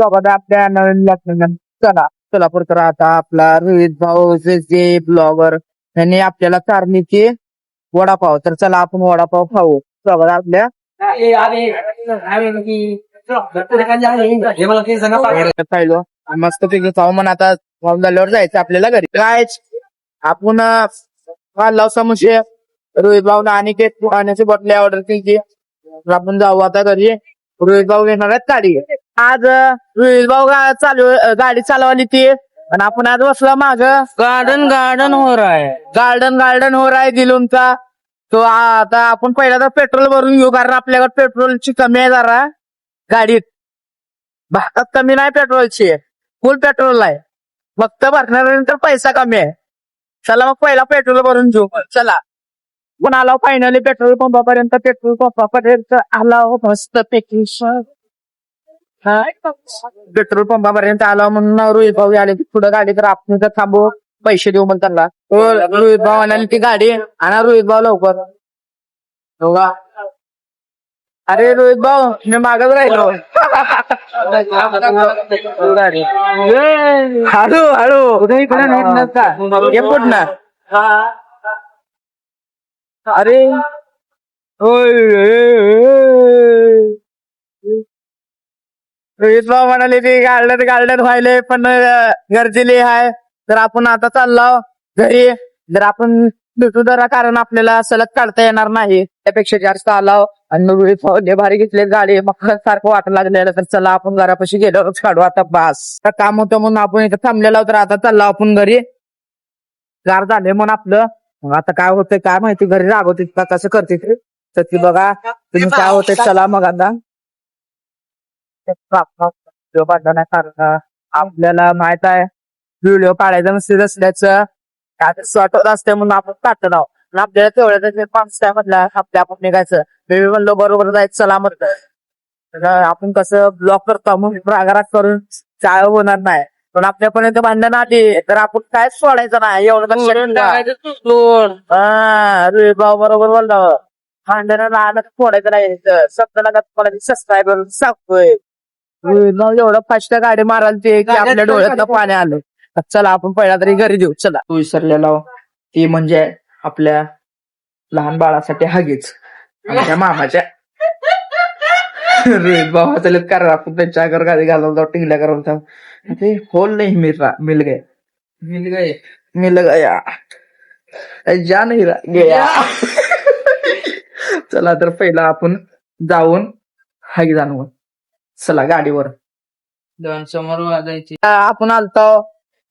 सोबत आपल्या नवीन लग्न चला सोलापूरकर आता आपला रोहित भाऊ जे ब्लॉगर त्यांनी आपल्याला चारणीचे वडापाव तर चला आपण वडापाव खाऊ. सोबत आपल्या. खायलो. मस्त पैकी खाऊ. म्हणून आता खाऊन झाल्यावर जायचं आपल्याला घरी. काय आपण खाल्ला समोसे रोहित भाऊ आणि केक पाण्याची बॉटली ऑर्डर केली. आपण जाऊ आता घरी. रोहित भाऊ घेणार आहेत गाडी आज भाऊ चालू गाडी चालवली ती. आणि आपण आज बसला माग. गार्डन गार्डन हो है गार्डन गार्डन हो है दिलूमचा तो आता आपण पहिला तर पेट्रोल भरून घेऊ कारण आपल्याकडे पेट्रोलची कमी आहे जरा. गाडीत. भारतात कमी नाही पेट्रोलची. फुल पेट्रोल आहे. फक्त भरण्यानंतर पैसा कमी आहे. चला मग पहिला पेट्रोल भरून घेऊ. चला. पण आला फायनली पेट्रोल पंपापर्यंत पेट्रोल पंपापर्यंत आला. मस्त पैकी पेट्रोल पंपापर्यंत आला म्हणून रोहित भाऊ आले की पुढे गाडी तर आपण इथं थांबू पैसे देऊ म्हणून त्यांना. हो, रोहित भाऊ आणि ती गाडी आणा रोहित भाऊ लवकर. हो का? अरे रोहित भाऊ मी मागच राहिलो. हळू हळू. हे. कुठनं अरे. होय. रोहित भाऊ म्हणाले ते गार्डन गार्डन व्हायले पण गरजेले गरजेली आहे तर आपण आता चाललो घरी. जर आपण भेटू जरा कारण आपल्याला सलग काढता येणार नाही. त्यापेक्षा जास्त आलाव आणि रोहित भाऊने भारी घेतले गाडी. मग सारखं वाटत लागलेलं. तर चला आपण घरापाशी गेलो. काढू आता बास. तर काम होतं म्हणून आपण इथं थांबलेलो तर आता चाललो आपण घरी. गार झाले म्हणून आपलं. मग आता काय होतंय काय माहिती? घरी रागवते का? कसं करते ते तर ती बघा तुम्ही काय होतंय चला मग आता. व्हिडिओ काढला नाही कारण आपल्याला माहीत आहे. व्हिडिओ काढायचा नसते असल्याचं शॉर्ट होत असते म्हणून आपण काढतो आणि आपल्याला तेवढ्या पाच काय म्हटलं आपल्या आपण निघायचं. मी म्हणलो बरोबर जायचं चला म्हटलं आपण कसं ब्लॉक करतो म्हणून रागाराग करून चाय होणार नाही. पण आपल्यापर्यंत भांडण आली तर आपण काय सोडायचं नाही एवढं. हा भाऊ बरोबर बोलला. भांडण राहणं सोडायचं नाही सत्तर कोणाची सबस्क्रायबर सांगतोय. एवढं फास्ट गाडी मारायला ते की आपल्या डोळ्यात पाणी आलं. चला आपण पहिला तरी घरी देऊ. चला. तू विसरलेला ती म्हणजे आपल्या लहान बाळासाठी हगीच. आमच्या मामाच्या रोहित भाऊ चलत कर आपण त्यांच्या घर गाडी घालून जाऊ टिंगल्या करून जाऊ ते होल नाही मिल रहा मिल गए मिल गए मिल गया जा नाही रा गया. चला तर पहिला आपण जाऊन हागी जाणवं चला गाडीवर. दोन समोर वाजायची. आपण आलतो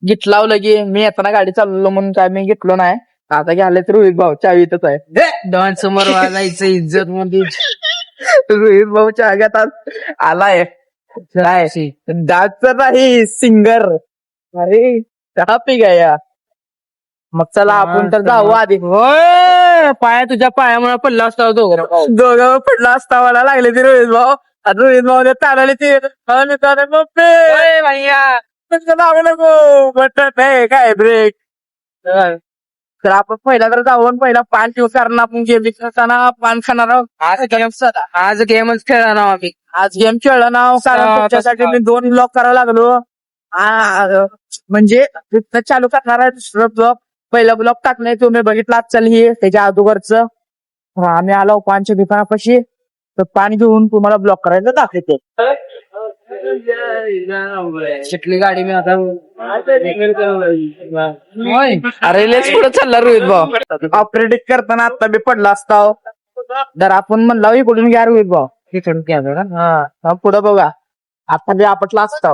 गिटलाव लगे मी येताना गाडी चालवलो म्हणून काय मी घेतलो नाही. आता घ्यायला तर रोहित भाऊ चावीतच आहे. दोन समोर वाजायचं इज्जत मध्ये रोहित भाऊ चाव्यात आज आलाय. काय? डान्सर नाही सिंगर. अरे चहा पी गया. मग चला आपण तर जाऊ आधी. होय! पाया तुझ्या पायामुळे पडला असता दोघं दोघं पडला असता मला लागले ते रोहित भाऊ. भाऊ चालवले ते नाव नको. बटन आहे काय ब्रेक तर आपण पहिला तर जाऊ आणि पहिला पान ठेवू कारण आपण गेम खाताना पान खाणार आहोत. आज गेम आज गेमच खेळणार आम्ही. आज गेम खेळलं ना कारण तुमच्यासाठी. मी दोन ब्लॉक करायला लागलो. म्हणजे तिथनं चालू करणार आहे दुसरं ब्लॉक पहिला ब्लॉक टाकलाय तुम्ही बघितला. आजचाल ही त्याच्या अगोदरच. आम्ही आलो पानच्या दुकानापाशी. तर पाणी घेऊन तुम्हाला ब्लॉक करायचं दाखवते. शिकली गाडी मी आता. होय. अरे लेच पुढे चालला रोहित भाऊ. ऑपरेटिंग करताना आता मी पडला असता हो. जर आपण म्हणला इकडून घ्या रोहित भाऊ. इकडून घ्या जरा. हा पुढे बघा. आता मी आपटला असता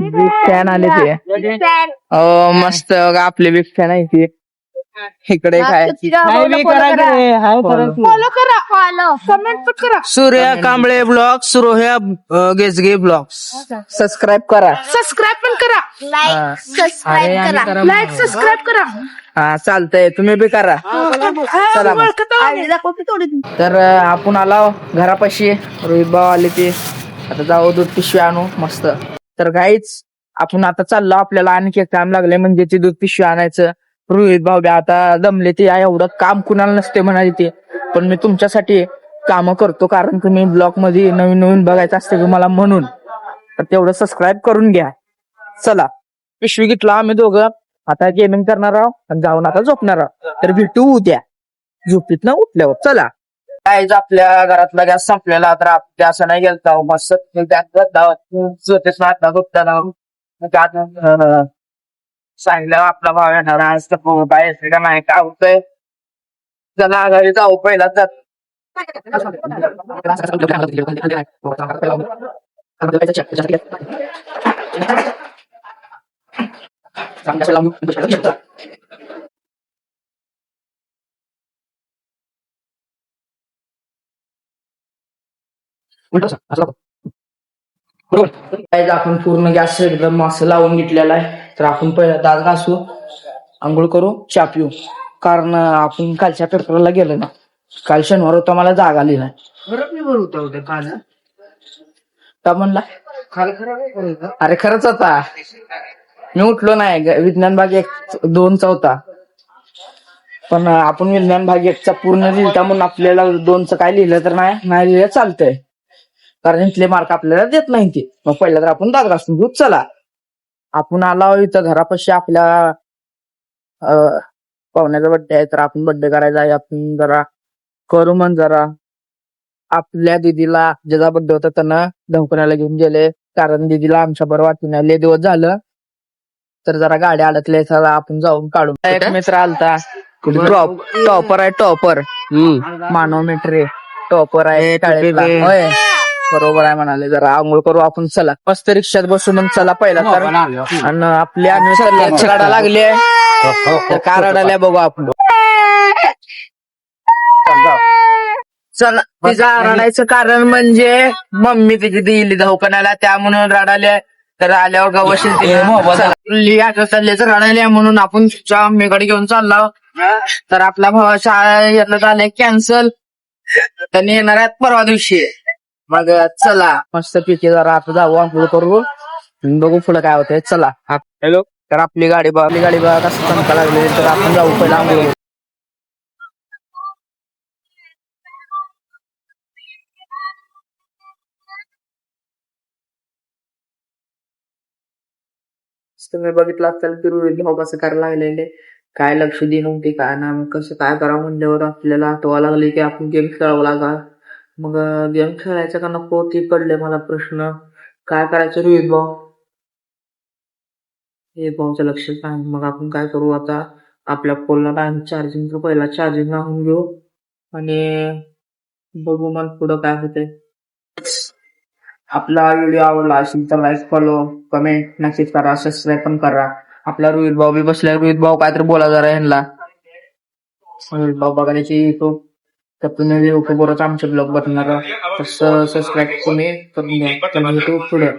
बिग फॅन आले ते. मस्त बघा आपले बिग फॅन आहे ते. इकडे काय. फॉलो करा. फॉलो कमेंट पण करा. सूर्या कांबळे ब्लॉग सुरोह्या गेजगे ब्लॉग सबस्क्राईब करा. सबस्क्राईब पण करा. लाईक सबस्क्राईब करा. लाईक सबस्क्राईब करा. हा चालतंय. तुम्ही बी करा. चला तर आपण आलो घरापाशी. रोहित भाऊ आले ते. आता जाऊ दूध पिशवी आणू मस्त. तर गाईच आपण आता चाललो. आपल्याला आणखी एक काम लागले म्हणजे ते दूध पिशवी आणायचं. रोहित भाऊ आता दमले ते या एवढं काम कुणाला नसते म्हणाले ते. पण मी तुमच्यासाठी काम करतो कारण तुम्ही ब्लॉगमध्ये नवीन नवीन बघायचं असते मला म्हणून. तर तेवढं सबस्क्राईब करून घ्या. चला पिशवी घेतला आम्ही दोघं. आता गेमिंग करणार आहोत आणि जाऊन आता झोपणार आहोत. तर भेटू उद्या. झोपीतनं उठल्यावर. चला. काय आपल्या घरातला गॅस संपलेला तर गॅस नाही गेलता. मस्त. स्वतःच हातला झोपताना सांगितलं आपला भाव येणार आज तर बाहेर का नाही काय होतंय? चला घरी जाऊ पहिला जात. आपण पूर्ण गॅस एकदम असं लावून घेतलेला आहे. तर आपण पहिला दात घासू आंघोळ करू चहा पिऊ. कारण आपण कालच्या पेपरला गेलो ना काल शनिवार होता मला जाग आली नाही. का म्हणला? अरे खरंच होता. मी उठलो नाही ग- विज्ञान भाग एक दोनचा होता. पण आपण विज्ञान भाग एकचा पूर्ण लिहिता म्हणून आपल्याला दोनचं काय लिहिलं तर नाही नाही लिहिलं चालतंय. कारण इथले मार्क आपल्याला देत नाही ते. मग पहिला तर आपण दाद घासून घेऊ चला. आपण आलो इथं घरापाशी आपल्या अं, पाहुण्याचा बड्डे आहे तर आपण बड्डे करायचा आहे आपण जरा करू म्हण जरा. आपल्या दिदीला ज्याचा बड्डे होता त्यांना दवाखान्याला घेऊन गेले. कारण दिदीला आमच्या बरं वाटून लय दिवस झालं. तर जरा गाडी अडकले चला आपण जाऊन काढू. एक मित्र आलता. टॉप टॉपर आहे टॉपर. मानोमीटर टॉपर आहे शाळेतला. होय. बरोबर आहे म्हणाले. जरा आंघोळ करू आपण चला. मस्त रिक्षात बसून मग चला पहिला. तर आणि आपली अन्वेषण काढा लागली आहे. तर कार अडाल्या बघू आपण. चला तिचा रडायचं कारण म्हणजे मम्मी तिची दिली दवाखान्याला त्या म्हणून रडाले तर आल्यावर गवशील लिहायचं चालले तर रडायले म्हणून आपण तिच्या मम्मीकडे घेऊन चाललो तर आपला भावा शाळा यातलं झालंय कॅन्सल. त्यांनी येणार आहेत परवा दिवशी. मग चला. मस्त पिके जरा आता जाऊ आंघोळ करू. बघू पुढे काय होतंय. चला. हॅलो तर आपली गाडी बघा आपली गाडी बघा कसं चमका लागली. तर आपण जाऊ पहिला आंघोळ. करू. तुम्ही बघितलं असेल की रोहित भाऊ कसं करायला लागलेले काय लक्ष दे नव्हते काय ना मग कसं काय करावं म्हणल्यावर आपल्याला आठवा लागले की आपण गेम खेळावं लागा मग गेम खेळायचं का नको? ते पडले मला प्रश्न. काय करायचं रोहित भाऊ हे भाऊचं लक्ष नाही मग आपण काय करू आता? आपल्या फोनला टाइम चार्जिंग पहिला चार्जिंग लावून घेऊ. आणि बघू मग पुढं काय होते आपला व्हिडिओ आवडला असेल तर लाईक फॉलो कमेंट नक्कीच करा. सबस्क्राईब पण करा. आपला रोहित भाऊ बी बसला रोहित भाऊ काय तर बोला जरा यांना. रोहित भाऊ बघायची खूप तर तुम्ही युट्यूबवरच आमचे ब्लॉग बनणार तसं सबस्क्राईब कोणी करून घ्या युट्यूब पुढे